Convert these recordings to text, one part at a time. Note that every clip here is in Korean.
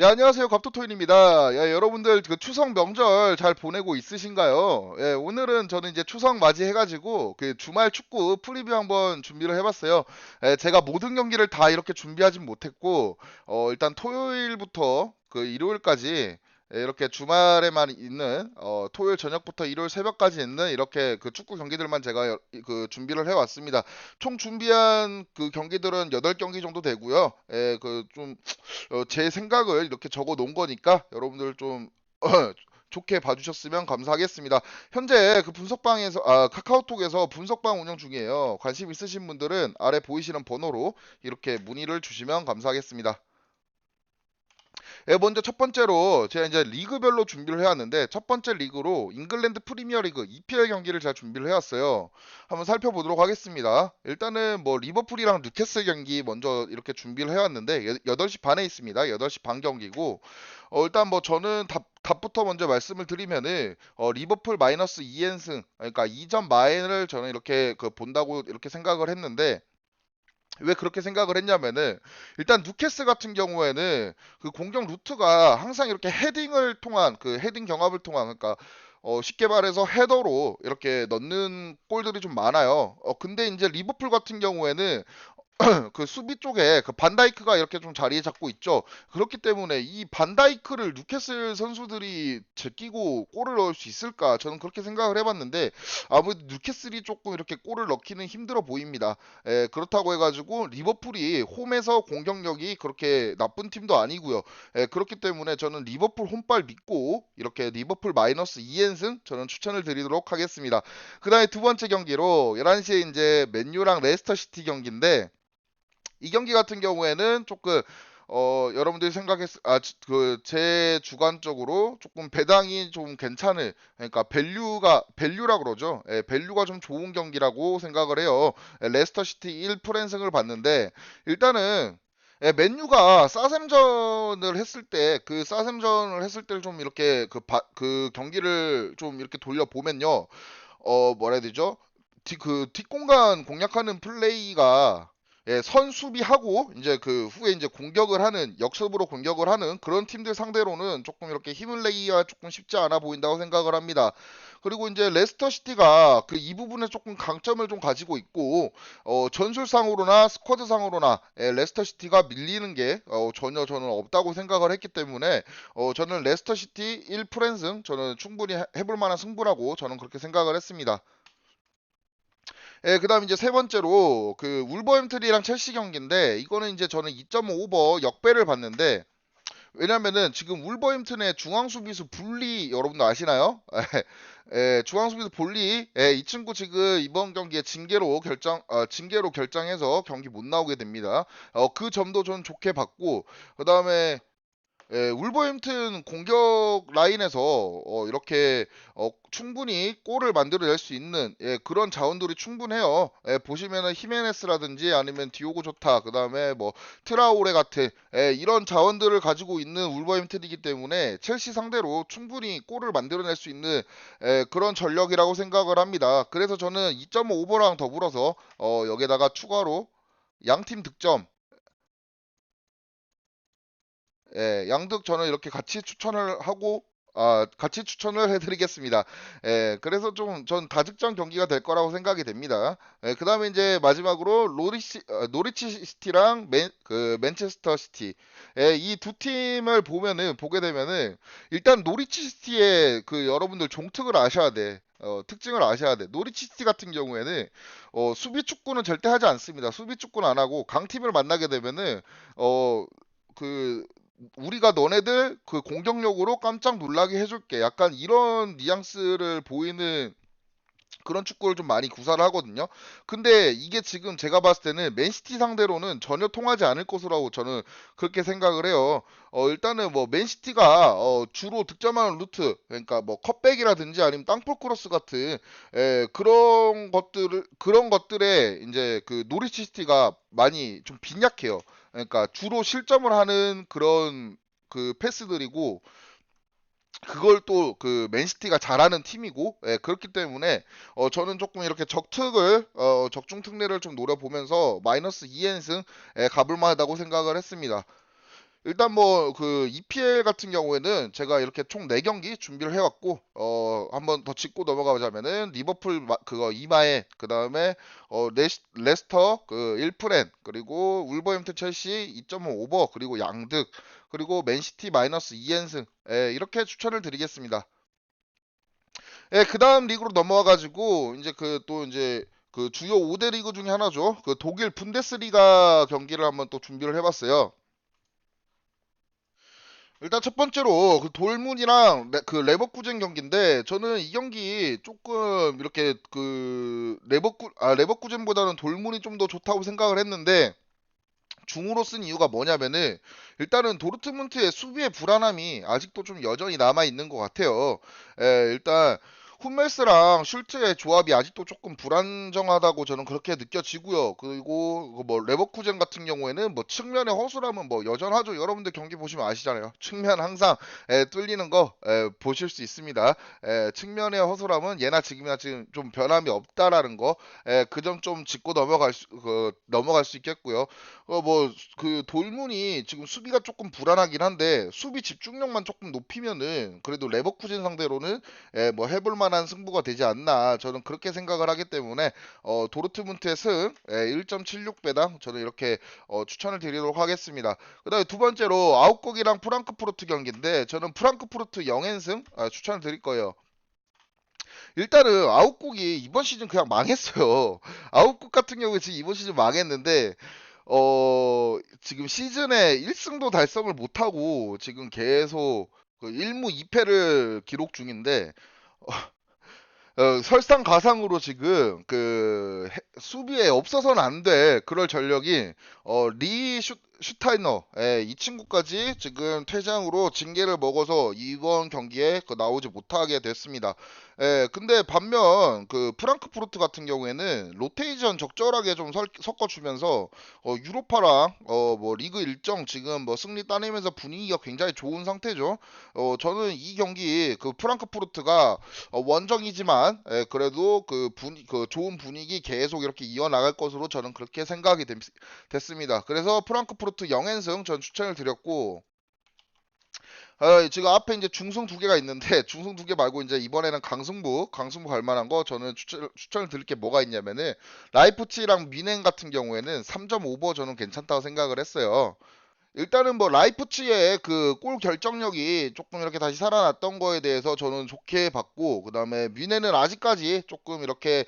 네, 안녕하세요. 갑토토인입니다. 예, 여러분들 그 추석 명절 잘 보내고 있으신가요? 예, 오늘은 저는 이제 추석 맞이해가지고 그 주말 축구 프리뷰 한번 준비를 해봤어요. 예, 제가 모든 경기를 다 이렇게 준비하진 못했고, 어, 일단 토요일부터 그 일요일까지 예, 이렇게 주말에만 있는 어, 토요일 저녁부터 일요일 새벽까지 있는 이렇게 그 축구 경기들만 제가 여- 그 준비를 해왔습니다. 총 준비한 그 경기들은 8경기 정도 되고요. 예, 그좀 어, 제 생각을 이렇게 적어 놓은 거니까 여러분들 좀 좋게 봐주셨으면 감사하겠습니다. 현재 그 분석방에서 아 카카오톡에서 분석방 운영 중이에요. 관심 있으신 분들은 아래 보이시는 번호로 이렇게 문의를 주시면 감사하겠습니다. 예, 먼저 첫 번째로 제가 이제 리그별로 준비를 해왔는데 첫 번째 리그로 잉글랜드 프리미어 리그 EPL 경기를 제가 준비를 해왔어요. 한번 살펴보도록 하겠습니다. 일단은 뭐 리버풀이랑 뉴캐슬 경기 먼저 이렇게 준비를 해왔는데 8시 반에 있습니다. 8시 반 경기고 어, 일단 뭐 저는 답, 답부터 먼저 말씀을 드리면은 어, 리버풀 마이너스 2연승 그러니까 2점 마인을 저는 이렇게 그 본다고 이렇게 생각을 했는데 왜 그렇게 생각을 했냐면은 일단 뉴캐스 같은 경우에는 그 공격 루트가 항상 이렇게 헤딩을 통한 그 헤딩 경합을 통한 그러니까 어 쉽게 말해서 헤더로 이렇게 넣는 골들이 좀 많아요. 어 근데 이제 리버풀 같은 경우에는 그 수비 쪽에 그 반다이크가 이렇게 좀 자리 잡고 있죠. 그렇기 때문에 이 반다이크를 뉴캐슬 선수들이 제끼고 골을 넣을 수 있을까? 저는 그렇게 생각을 해봤는데 아무래도 뉴캐슬이 조금 이렇게 골을 넣기는 힘들어 보입니다. 에, 그렇다고 해가지고 리버풀이 홈에서 공격력이 그렇게 나쁜 팀도 아니고요. 에, 그렇기 때문에 저는 리버풀 홈발 믿고 이렇게 리버풀 마이너스 2연승 저는 추천을 드리도록 하겠습니다. 그 다음에 두 번째 경기로 11시에 이제 맨유랑 레스터 시티 경기인데 이 경기 같은 경우에는 조금 어 여러분들이 생각했 아 그 제 주관적으로 조금 배당이 좀 괜찮은 그러니까 밸류가 밸류라 그러죠. 예, 밸류가 좀 좋은 경기라고 생각을 해요. 예, 레스터 시티 1 프랜승을 봤는데 일단은 예, 맨유가 사셈전을 했을 때그 사셈전을 했을 때를 좀 이렇게 그, 바- 그 경기를 좀 이렇게 돌려보면요. 어 뭐라 해야 되죠? 뒷, 그 뒷공간 공략하는 플레이가 예, 선수비하고 이제 그 후에 이제 공격을 하는 역습으로 공격을 하는 그런 팀들 상대로는 조금 이렇게 힘을 내기가 조금 쉽지 않아 보인다고 생각을 합니다. 그리고 이제 레스터 시티가 그 이 부분에 조금 강점을 좀 가지고 있고 어, 전술상으로나 스쿼드상으로나 예, 레스터 시티가 밀리는 게 어, 전혀 저는 없다고 생각을 했기 때문에 어, 저는 레스터 시티 1프랜승 저는 충분히 해- 해볼 만한 승부라고 저는 그렇게 생각을 했습니다. 예, 그다음 이제 세 번째로 그 울버햄튼이랑 첼시 경기인데 이거는 이제 저는 2.5 오버 역배를 봤는데 왜냐면은 지금 울버햄튼의 중앙 수비수 볼리 여러분도 아시나요? 예, 중앙 수비수 볼리 예, 이 친구 지금 이번 경기에 징계로 결정 어, 징계로 결정해서 경기 못 나오게 됩니다. 어, 그 점도 저는 좋게 봤고 그다음에 예, 울버햄튼 공격 라인에서 어, 이렇게 어, 충분히 골을 만들어낼 수 있는 예, 그런 자원들이 충분해요. 예, 보시면은 히메네스라든지 아니면 디오고 조타, 그 다음에 뭐 트라오레 같은 예, 이런 자원들을 가지고 있는 울버햄튼이기 때문에 첼시 상대로 충분히 골을 만들어낼 수 있는 예, 그런 전력이라고 생각을 합니다. 그래서 저는 2.5 오버랑 더불어서 어, 여기다가 추가로 양팀 득점 예, 양득 저는 이렇게 같이 추천을 하고 아, 같이 추천을 해드리겠습니다. 예, 그래서 좀 전 다득점 경기가 될 거라고 생각이 됩니다. 예, 그 다음에 이제 마지막으로 로리시, 어, 노리치 시티랑 맨, 그 맨체스터 시티 예, 이 두 팀을 보면은 보게 되면은 일단 노리치 시티의 그 여러분들 종특을 아셔야 돼. 어, 특징을 아셔야 돼. 노리치 시티 같은 경우에는 어, 수비 축구는 절대 하지 않습니다. 수비 축구는 안 하고 강팀을 만나게 되면은 어, 그 우리가 너네들 그 공격력으로 깜짝 놀라게 해줄게. 약간 이런 뉘앙스를 보이는 그런 축구를 좀 많이 구사를 하거든요. 근데 이게 지금 제가 봤을 때는 맨시티 상대로는 전혀 통하지 않을 것이라고 저는 그렇게 생각을 해요. 어, 일단은 뭐 맨시티가 어, 주로 득점하는 루트, 그러니까 뭐 컷백이라든지 아니면 땅볼 크로스 같은 에, 그런 것들을 그런 것들에 이제 그 노리치 시티가 많이 좀 빈약해요. 그러니까 주로 실점을 하는 그런 그 패스들이고 그걸 또 그 맨시티가 잘하는 팀이고 예, 그렇기 때문에 어, 저는 조금 이렇게 적특을 어, 적중 특례를 좀 노려보면서 마이너스 2연승 예, 가볼 만하다고 생각을 했습니다. 일단 뭐 그 EPL 같은 경우에는 제가 이렇게 총 4경기 준비를 해왔고 어 한번 더 짚고 넘어가자면은 리버풀 마- 그거 2마에 그 다음에 어 레스, 레스터 그 1프렌 그리고 울버햄튼 첼시 2.5 오버 그리고 양득 그리고 맨시티 마이너스 2연승 예, 이렇게 추천을 드리겠습니다. 예, 그 다음 리그로 넘어와가지고 이제 그 또 이제 그 주요 5대 리그 중에 하나죠. 그 독일 분데스리가 경기를 한번 또 준비를 해봤어요. 일단 첫 번째로 그 돌문이랑 레, 그 레버쿠젠 경기인데 저는 이 경기 조금 이렇게 그 레버쿠 아 레버쿠젠보다는 돌문이 좀 더 좋다고 생각을 했는데 중으로 쓴 이유가 뭐냐면은 일단은 도르트문트의 수비의 불안함이 아직도 좀 여전히 남아 있는 것 같아요. 에, 일단 훈멜스랑 슐트의 조합이 아직도 조금 불안정하다고 저는 그렇게 느껴지고요. 그리고 그뭐 레버쿠젠 같은 경우에는 뭐 측면의 허술함은 뭐 여전하죠. 여러분들 경기 보시면 아시잖아요. 측면 항상 에, 뚫리는 거 에, 보실 수 있습니다. 에, 측면의 허술함은 예나 지금이나 지금 좀 변함이 없다라는 거, 그 점 좀 짚고 넘어갈 수, 그, 넘어갈 수 있겠고요. 어, 뭐, 그 돌문이 지금 수비가 조금 불안하긴 한데 수비 집중력만 조금 높이면은 그래도 레버쿠젠 상대로는 예, 뭐 해볼 만한 승부가 되지 않나 저는 그렇게 생각을 하기 때문에 어, 도르트문트의 승 예, 1.76배당 저는 이렇게 어, 추천을 드리도록 하겠습니다. 그 다음에 두 번째로 아웃곡이랑 프랑크푸르트 경기인데 저는 프랑크푸르트 0연승 아, 추천을 드릴 거예요. 일단은 아웃곡이 이번 시즌 그냥 망했어요. 아웃곡 같은 경우에 지금 이번 시즌 망했는데 어, 지금 시즌에 1승도 달성을 못하고 지금 계속 그 1무 2패를 기록 중인데 어, 설상 가상으로 지금 그 해- 수비에 없어서는 안 돼. 그럴 전력이 어, 리 슈, 슈타이너 예, 이 친구까지 지금 퇴장으로 징계를 먹어서 이번 경기에 그 나오지 못하게 됐습니다. 예, 근데 반면 그 프랑크푸르트 같은 경우에는 로테이션 적절하게 좀 설- 섞어주면서 어, 유로파랑 어, 뭐 리그 일정 지금 뭐 승리 따내면서 분위기가 굉장히 좋은 상태죠. 어, 저는 이 경기 그 프랑크푸르트가 어, 원정이지만 예, 그래도 그 분, 그 좋은 분위기 계속 이렇게 이어나갈 것으로 저는 그렇게 생각이 됐, 됐습니다. 그래서 프랑크푸르트 0연승 전 추천을 드렸고 어, 지금 앞에 이제 중승 두 개가 있는데 중승 두 개 말고 이제 이번에는 강승부 강승부 갈 만한 거 저는 추천, 추천을 드릴 게 뭐가 있냐면은 라이프치히랑 미넨 같은 경우에는 3.5버 저는 괜찮다고 생각을 했어요. 일단은 뭐 라이프치히의 그 골 결정력이 조금 이렇게 다시 살아났던 거에 대해서 저는 좋게 봤고 그 다음에 뮌헨은 아직까지 조금 이렇게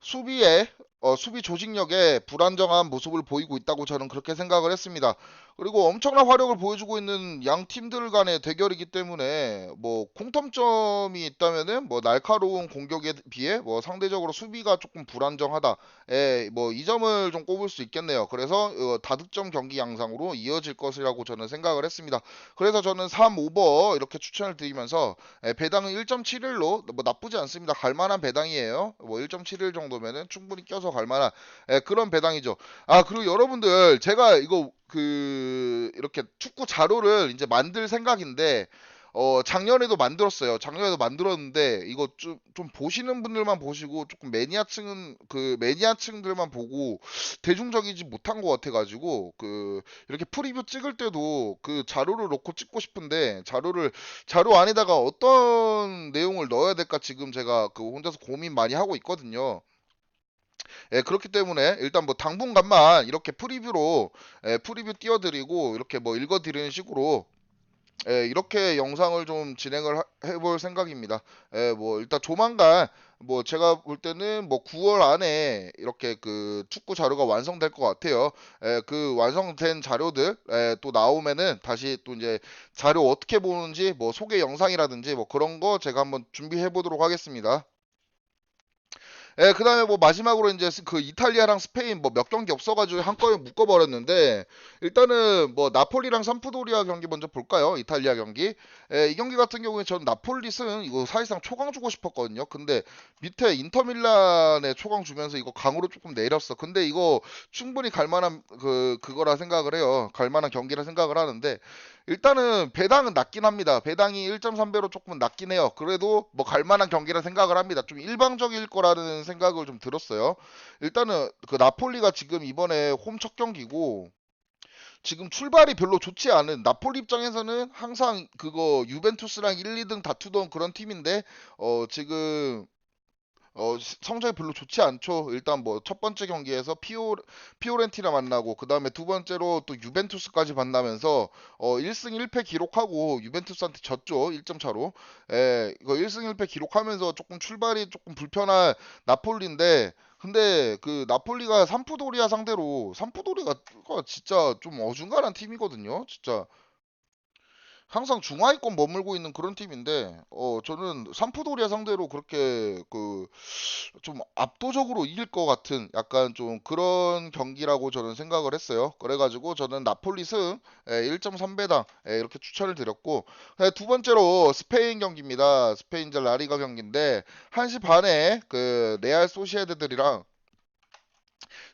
수비에 어, 수비 조직력에 불안정한 모습을 보이고 있다고 저는 그렇게 생각을 했습니다. 그리고 엄청난 화력을 보여주고 있는 양 팀들 간의 대결이기 때문에 뭐 공통점이 있다면은 뭐 날카로운 공격에 비해 뭐 상대적으로 수비가 조금 불안정하다. 예, 뭐이 점을 좀 꼽을 수 있겠네요. 그래서 어, 다득점 경기 양상으로 이어질 것이라고 저는 생각을 했습니다. 그래서 저는 3 오버 이렇게 추천을 드리면서 예, 배당은 1.71로 뭐 나쁘지 않습니다. 갈만한 배당이에요. 뭐 1.71 정도면은 충분히 껴서 갈만한 예, 그런 배당이죠. 아 그리고 여러분들 제가 이거 그 이렇게 축구 자료를 이제 만들 생각인데 어 작년에도 만들었어요. 작년에도 만들었는데 이거 좀, 좀 보시는 분들만 보시고 조금 매니아층은 그 매니아층들만 보고 대중적이지 못한 것 같아가지고 그 이렇게 프리뷰 찍을 때도 그 자료를 넣고 찍고 싶은데 자료를 자료 안에다가 어떤 내용을 넣어야 될까 지금 제가 그 혼자서 고민 많이 하고 있거든요. 예, 그렇기 때문에 일단 뭐 당분간만 이렇게 프리뷰로 예, 프리뷰 띄워드리고 이렇게 뭐 읽어드리는 식으로 예, 이렇게 영상을 좀 진행을 하- 해볼 생각입니다. 예, 뭐 일단 조만간 뭐 제가 볼 때는 뭐 9월 안에 이렇게 그 축구 자료가 완성될 것 같아요. 예, 그 완성된 자료들 예, 또 나오면은 다시 또 이제 자료 어떻게 보는지 뭐 소개 영상이라든지 뭐 그런 거 제가 한번 준비해 보도록 하겠습니다. 예, 그다음에 뭐 마지막으로 이제 스- 그 이탈리아랑 스페인 뭐 몇 경기 없어가지고 한꺼번에 묶어버렸는데 일단은 뭐 나폴리랑 삼프도리아 경기 먼저 볼까요? 이탈리아 경기. 예, 이 경기 같은 경우에 전 나폴리 승 이거 사실상 초강 주고 싶었거든요. 근데 밑에 인터밀란에 초강 주면서 이거 강으로 조금 내렸어. 근데 이거 충분히 갈만한 그 그거라 생각을 해요. 갈만한 경기라 생각을 하는데 일단은 배당은 낮긴 합니다. 배당이 1.3배로 조금 낮긴 해요. 그래도 뭐 갈만한 경기라 생각을 합니다. 좀 일방적일 거라는 생각을 좀 들었어요. 일단은 그 나폴리가 지금 이번에 홈 첫 경기고 지금 출발이 별로 좋지 않은 나폴리 입장에서는 항상 그거 유벤투스랑 1, 2등 다투던 그런 팀인데 어 지금 어 시- 성적이 별로 좋지 않죠. 일단 뭐 첫 번째 경기에서 피오 피오렌티나 만나고 그 다음에 두 번째로 또 유벤투스까지 만나면서 어 1승 1패 기록하고 유벤투스한테 졌죠. 1점 차로. 예, 이거 1승 1패 기록하면서 조금 출발이 조금 불편한 나폴리인데 근데 그 나폴리가 삼프도리아 상대로 삼프도리가 진짜 좀 어중간한 팀이거든요. 진짜 항상 중하위권 머물고 있는 그런 팀인데 어 저는 삼프도리아 상대로 그렇게 그 좀 압도적으로 이길 것 같은 약간 좀 그런 경기라고 저는 생각을 했어요. 그래가지고 저는 나폴리 승 1.3배당 이렇게 추천을 드렸고 네, 두 번째로 스페인 경기입니다. 스페인제 라리가 경기인데 1시 반에 그 레알 소시에드들이랑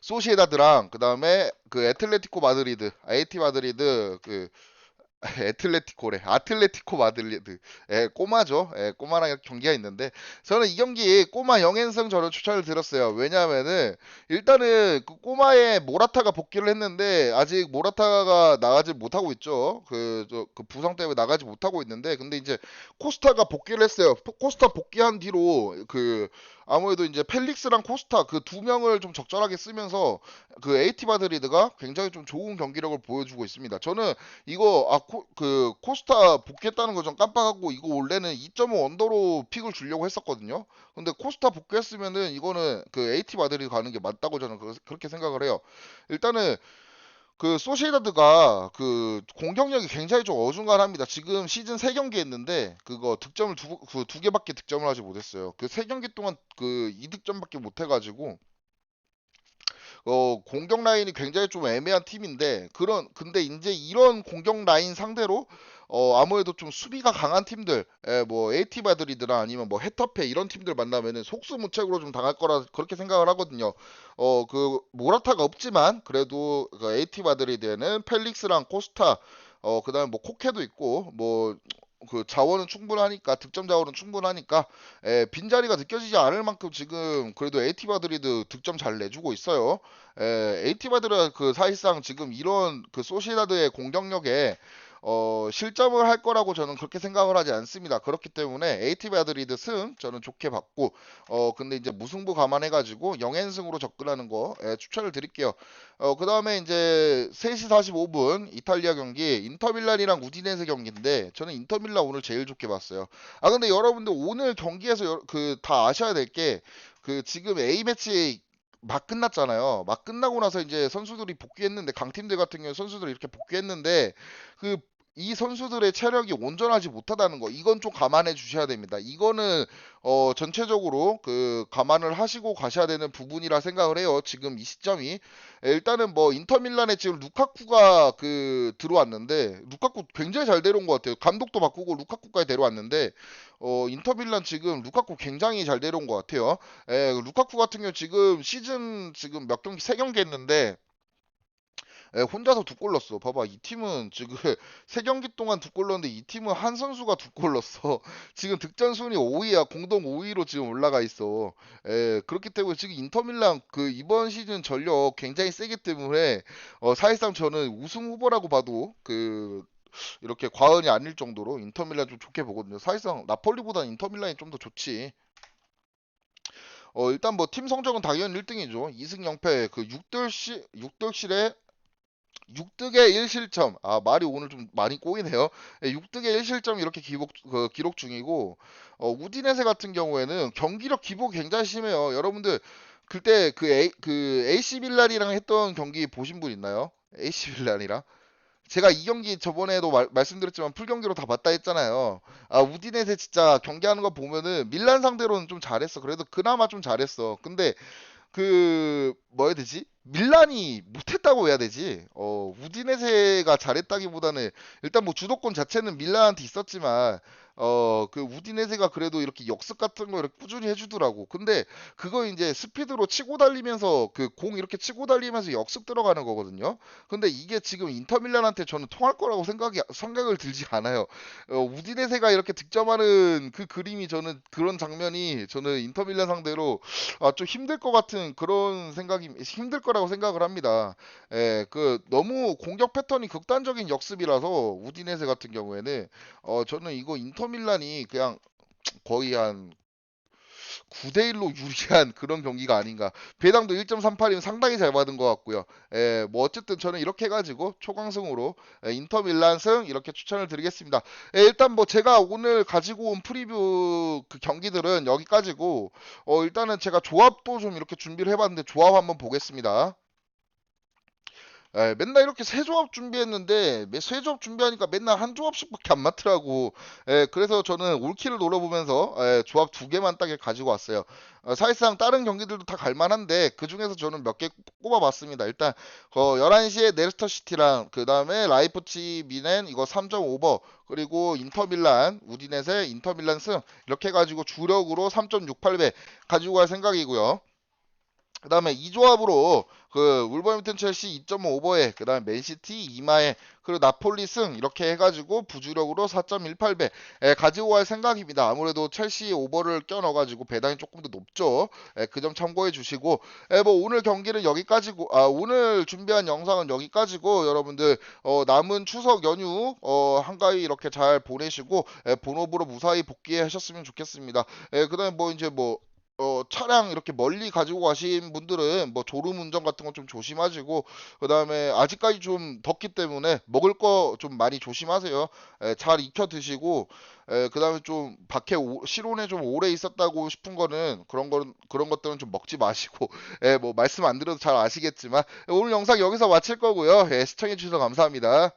소시에다드랑 그다음에 그 애틀레티코 마드리드, AT 마드리드 그 애틀레티코래. 아틀레티코 마드리드. 예, 꼬마죠. 예, 꼬마랑 경기가 있는데 저는 이 경기 꼬마 영앤성 저는 추천을 드렸어요. 왜냐하면은 일단은 그 꼬마의 모라타가 복귀를 했는데 아직 모라타가 나가지 못하고 있죠. 그, 저, 그 부상 때문에 나가지 못하고 있는데 근데 이제 코스타가 복귀를 했어요. 포- 코스타 복귀한 뒤로 그 아무래도 이제 펠릭스랑 코스타 그 두 명을 좀 적절하게 쓰면서 그 에이티 마드리드가 굉장히 좀 좋은 경기력을 보여주고 있습니다. 저는 이거 아그 코스타 복귀했다는 거 좀 깜빡하고 이거 원래는 2.5 언더로 픽을 주려고 했었거든요. 근데 코스타 복귀했으면은 이거는 그 에이티 마드리드 가는 게 맞다고 저는 그- 그렇게 생각을 해요. 일단은 그 소시에다드가 그 공격력이 굉장히 좀 어중간합니다. 지금 시즌 3경기 했는데 그거 득점을 두, 그 두 개밖에 득점을 하지 못했어요. 그 3경기 동안 그 2득점밖에 못 해가지고 어, 공격 라인이 굉장히 좀 애매한 팀인데 그런 근데 이제 이런 공격 라인 상대로 어, 아무래도 좀 수비가 강한 팀들, 예, 뭐 AT 마드리드나 아니면 뭐 헤타페 이런 팀들 만나면은 속수무책으로 좀 당할 거라 그렇게 생각을 하거든요. 어, 그 모라타가 없지만 그래도 그 AT 마드리드에는 펠릭스랑 코스타 어, 그 다음에 뭐 코케도 있고 뭐 그 자원은 충분하니까 득점 자원은 충분하니까 예, 빈자리가 느껴지지 않을 만큼 지금 그래도 에이티 마드리드 득점 잘 내주고 있어요. 예, 에이티 마드리드 그 사실상 지금 이런 그 소시다드의 공격력에 어, 실점을 할 거라고 저는 그렇게 생각을 하지 않습니다. 그렇기 때문에 에이티 마드리드 승 저는 좋게 봤고 어 근데 이제 무승부 감안해가지고 영앤승으로 접근하는 거 예, 추천을 드릴게요. 어 그 다음에 이제 3시 45분 이탈리아 경기 인터밀란이랑 우디네세 경기인데 저는 인터밀란 오늘 제일 좋게 봤어요. 아 근데 여러분들 오늘 경기에서 그 다 아셔야 될 게 그 지금 A 매치 막 끝났잖아요. 막 끝나고 나서 이제 선수들이 복귀했는데 강팀들 같은 경우 선수들이 이렇게 복귀했는데 그 이 선수들의 체력이 온전하지 못하다는 거 이건 좀 감안해 주셔야 됩니다. 이거는 어 전체적으로 그 감안을 하시고 가셔야 되는 부분이라 생각을 해요. 지금 이 시점이 예, 일단은 뭐 인터밀란에 지금 루카쿠가 그 들어왔는데 루카쿠 굉장히 잘 데려온 것 같아요. 감독도 바꾸고 루카쿠까지 데려왔는데 어 인터밀란 지금 루카쿠 굉장히 잘 데려온 것 같아요. 예, 루카쿠 같은 경우 지금 시즌 지금 몇 경기 세 경기 했는데 예, 혼자서 두 골 넣었어. 봐봐, 이 팀은 지금 세 경기 동안 두 골 넣었는데 이 팀은 한 선수가 두 골 넣었어. 지금 득점 순위 5위야. 공동 5위로 지금 올라가 있어. 예, 그렇기 때문에 지금 인터밀란 그 이번 시즌 전력 굉장히 세기 때문에 어, 사실상 저는 우승 후보라고 봐도 그 이렇게 과언이 아닐 정도로 인터밀란 좀 좋게 보거든요. 사실상 나폴리보다 인터밀란이 좀 더 좋지. 어, 일단 뭐 팀 성적은 당연히 1등이죠. 2승 0패 그 6득실 6득실에 6득에 1실점. 아, 말이 오늘 좀 많이 꼬이네요. 6득에 1실점 이렇게 기록, 그, 기록 중이고, 어, 우디네세 같은 경우에는 경기력 기복이 굉장히 심해요. 여러분들, 그때 그, A, 그 AC 밀란이랑 했던 경기 보신 분 있나요? AC 밀란이랑? 제가 이 경기 저번에도 말, 말씀드렸지만 풀경기로 다 봤다 했잖아요. 아, 우디네세 진짜 경기하는 거 보면은 밀란 상대로는 좀 잘했어. 그래도 그나마 좀 잘했어. 근데 그 뭐 해야 되지? 밀란이 못했다고 해야 되지. 어, 우디네세가 잘했다기보다는 일단 뭐 주도권 자체는 밀란한테 있었지만 어, 그 우디네세가 그래도 이렇게 역습 같은 거 이렇게 꾸준히 해주더라고. 근데 그거 이제 스피드로 치고 달리면서 그 공 이렇게 치고 달리면서 역습 들어가는 거거든요. 근데 이게 지금 인터밀란한테 저는 통할 거라고 생각이 생각을 들지 않아요. 어, 우디네세가 이렇게 득점하는 그 그림이 저는 그런 장면이 저는 인터밀란 상대로 아, 좀 힘들 것 같은 그런 생각이 힘들 거라고 생각을 합니다. 예, 그 너무 공격 패턴이 극단적인 역습이라서 우디네세 같은 경우에는 어 저는 이거 인터 밀란이 그냥 거의 한 9대1로 유리한 그런 경기가 아닌가. 배당도 1.38이면 상당히 잘 받은 것 같고요. 예, 뭐 어쨌든 저는 이렇게 해가지고 초강승으로 예, 인터 밀란승 이렇게 추천을 드리겠습니다. 예, 일단 뭐 제가 오늘 가지고 온 프리뷰 그 경기들은 여기까지고 어, 일단은 제가 조합도 좀 이렇게 준비를 해봤는데 조합 한번 보겠습니다. 예, 맨날 이렇게 세 조합 준비했는데 매- 세 조합 준비하니까 맨날 한 조합씩밖에 안 맞더라고. 예, 그래서 저는 올킬을 노려보면서 예, 조합 두 개만 딱 가지고 왔어요. 어, 사실상 다른 경기들도 다 갈만한데 그 중에서 저는 몇 개 꼽아봤습니다. 일단 어, 11시에 네스터 시티랑 그 다음에 라이프치 미넨 이거 3.5버 그리고 인터밀란 우디넷의 인터밀란 승 이렇게 해가지고 주력으로 3.68배 가지고 갈 생각이고요. 그 다음에 이 조합으로 그 울버햄튼 첼시 2.5버에 그 다음에 맨시티 2마에 그리고 나폴리 승 이렇게 해가지고 부주력으로 4.18배 예, 가지고 갈 생각입니다. 아무래도 첼시 오버를 껴넣어가지고 배당이 조금 더 높죠. 그 점 참고해 주시고 예, 뭐 오늘 경기는 여기까지고 아 오늘 준비한 영상은 여기까지고 여러분들 어, 남은 추석 연휴 어, 한가위 이렇게 잘 보내시고 예, 본업으로 무사히 복귀하셨으면 좋겠습니다. 예, 그다음에 뭐 이제 뭐 어, 차량 이렇게 멀리 가지고 가신 분들은 뭐 졸음 운전 같은 거 좀 조심하시고 그 다음에 아직까지 좀 덥기 때문에 먹을 거 좀 많이 조심하세요. 에, 잘 익혀 드시고 에, 그다음에 좀 밖에 오- 실온에 좀 오래 있었다고 싶은 거는 그런 거 그런 것들은 좀 먹지 마시고 에, 뭐 말씀 안 드려도 잘 아시겠지만 오늘 영상 여기서 마칠 거고요. 예, 시청해 주셔서 감사합니다.